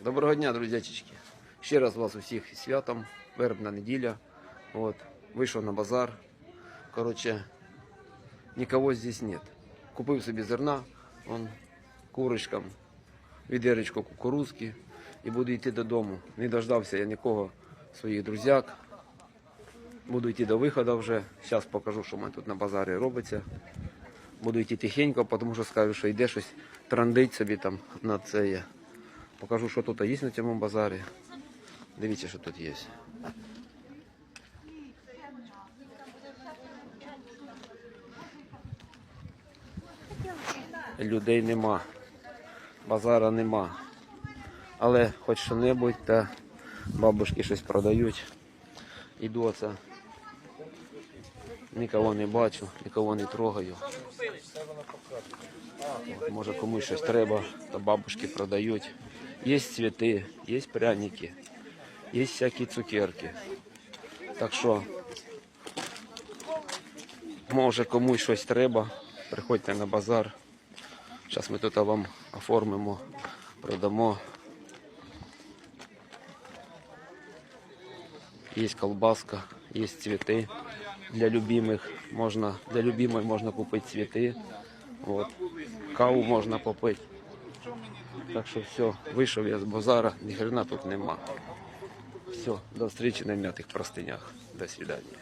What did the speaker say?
Доброго дня, друзячечки. Ще раз вас усіх святом. Вербна неділя. От. Вийшов на базар. Коротше, никого здесь нет. Купив собі зерна, он, курочкам, відеречко кукурузки і буду йти додому. Не дождався я нікого своїх друзяк. Буду йти до виходу вже. Зараз покажу, що в мене тут на базарі робиться. Буду йти тихенько, тому що скажу, що йде щось трандить собі там на це. Покажу, що тут є на цьому базарі. Дивіться, що тут є. Людей нема, базара нема. Але хоч що-небудь, та бабушки щось продають. Іду оце. Нікого не бачу, нікого не трогаю. Може комусь щось треба, то бабушки продають. Є цвіти, є пряники, є всякі цукерки. Так що, може комусь щось треба, приходьте на базар. Зараз ми тут вам оформимо, продамо. Є колбаска, є цвіти. Для любимих можна, для любимої можна купити цвіти. От. Каву можна попити. Так що все, вийшов я з базара, ні хрена тут нема. Все, до зустрічі на м'ятих простинях. До свидання.